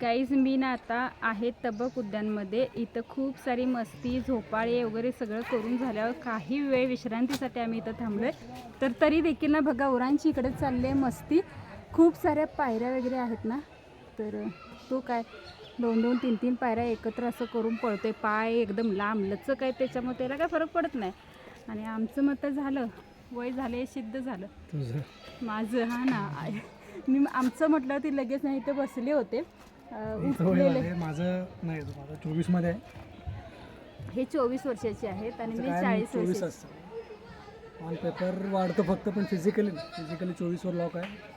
Guys मी ना आता आहे तबक उद्यानमध्ये. इथं खूप सारी मस्ती झोपाळे वगैरे सगळं करून झाल्यावर काही वेळ विश्रांतीसाठी आम्ही इथं थांबलोय. तर तरी देखील ना बघा ओरांची इकडे चालली आहे मस्ती. खूप साऱ्या पायऱ्या वगैरे आहेत ना तर तो काय दोन दोन तीन तीन पायऱ्या एकत्र असं करून पळतोय. पाय एकदम लांब लचक आहे त्याच्यामुळे त्याला काय फरक पडत नाही. आणि आमचं मत झालं वय झाले सिद्ध झालं. माझं हा ना. मी आमचं म्हटलं ती लगेच नाही ते बसले होते. उठलेले. माझं नाही माझं चोवीसमध्ये आहे. हे चोवीस वर्षाचे आहेत आणि मी चाळीस चोवीस असतं. ऑन पेपर वाढतो फक्त पण फिजिकली फिजिकली चोवीसवर लॉक आहे.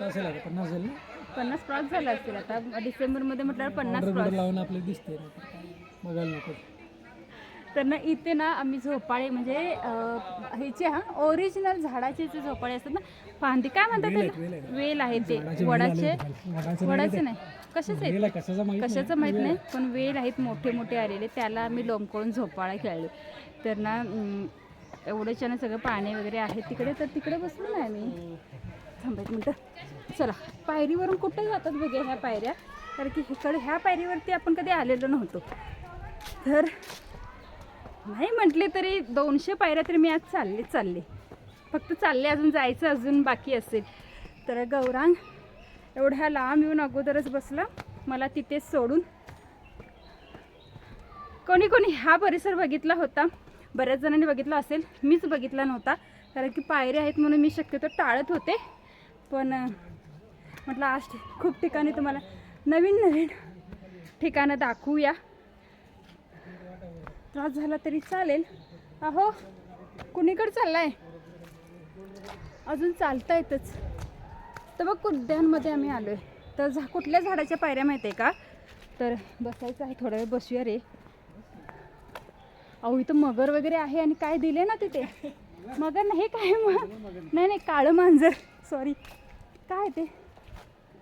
असेल आता पन्नास ना? पन्नास क्रॉस झाला असतील आता. डिसेंबरमध्ये म्हटल्यावर पन्नास क्रॉस लावून आपले दिसते काय बघायला नको तर ना इथे ना आम्ही झोपाळे म्हणजे ह्याचे हा ओरिजिनल झाडाचे जे झोपाळे असतात ना फांदी काय म्हणतात वेल आहे ते वडाचे. वडाचे नाही. कशाचे आहे, कशाचं माहीत नाही. पण वेल आहेत मोठे मोठे आलेले. त्याला आम्ही लोंबकळून झोपाळा खेळले. तर ना एवढं छान सगळं पाणी वगैरे आहे तिकडे तर तिकडे बसलो नाही आम्ही. थांबा एक मिनटं. चला पायरीवरून कुठे जातात बघा ह्या पायऱ्या? कारण की इकडे ह्या पायरीवरती आपण कधी आलेलो नव्हतो. तर नाही म्हटले तरी दोनशे पायऱ्या तरी मी आज चालले चालले. फक्त चालले अजून जायचं अजून बाकी असेल. तर गौरांग एवढ्या लांब येऊन अगोदरच बसला. मला तिथेच सोडून. कोणी कोणी हा परिसर बघितला होता. बऱ्याच जणांनी बघितला असेल. मीच बघितला नव्हता. कारण की पायऱ्या आहेत म्हणून मी शक्यतो टाळत होते. पण म्हटलं आज खूप ठिकाणी तुम्हाला नवीन नवीन ठिकाणं दाखवूया. त्रास झाला तरी चालेल. अहो कुणीकडे चाललाय? अजून चालता येतच तर बघ उद्यानमध्ये आम्ही आलोय. तर झा कुठल्या झाडाच्या पायऱ्या माहिती आहे का? तर बसायचं आहे थोडा वेळ बसूया रे. अहो इथं मगर वगैरे आहे आणि काय दिले ना तिथे? मगर नाही काय मग नाही नाही काळं मांजर. सॉरी काय ते?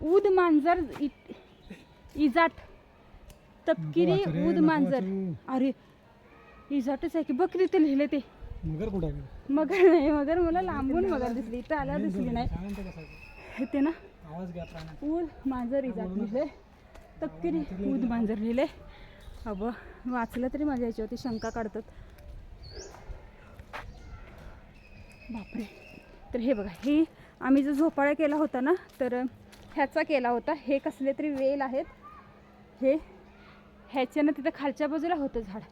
ऊद मांजर इ- इजाट. तपकिरी ऊद मांजर. अरे इजाटच आहे की बघ तिथे लिहिले ते. मगर कुठं? मगर नाही मगर मला लांबून मगर दिसली. इथं आल्यावर दिसली नाही. ते ना? ऊद मांजर इजाट लिहिले. तपकिरी ऊद मांजर लिहिले. अबं वाचलं तरी माझ्या याच्यावरती शंका काढतात. बापरे. तर हे बघा हे आम्ही जो झोपाळा केला होता ना तर ह्याचा केला होता. हे कसले तरी वेल आहेत. हे ह्याच्यानं तिथं खालच्या बाजूला होतं झाड.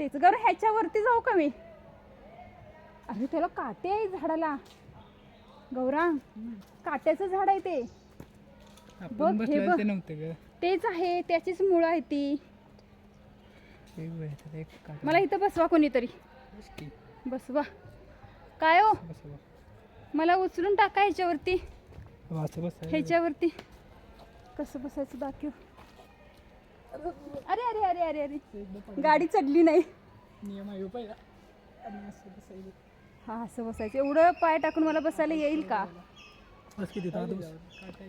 तेच गर ह्याच्यावरती जाऊ का मी? अरे त्याला काटे आहे झाडाला. गौरांग काट्याचं झाड आहे ते. बघ, हे बघ. तेच आहे त्याचीच मुळं आहे ती. मला इथं बसवा कोणीतरी. बसवा. काय हो. मला उचलून टाका ह्याच्यावरती. ह्याच्यावरती. कसं बसायचं दाखव अरे अरे अरे. गाडी चढली नाही. हो असं बसायचं. हा असं बसायचं. एवढं पाय टाकून मला बसायला येईल का.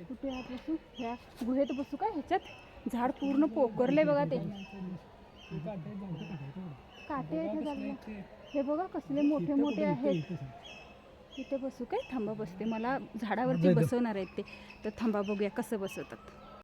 कुठे आत बसू? ह्या गुहेत बसू का? ह्याच्यात? झाड पूर्ण पोकरले बघा ते. काटे आहेत. हे बघा कसले मोठे मोठे आहेत. तिथे बसू काय? थांबा बसते. मला झाडावरती बसवणार आहेत ते. तर थांबा बघूया कसं बसवतात.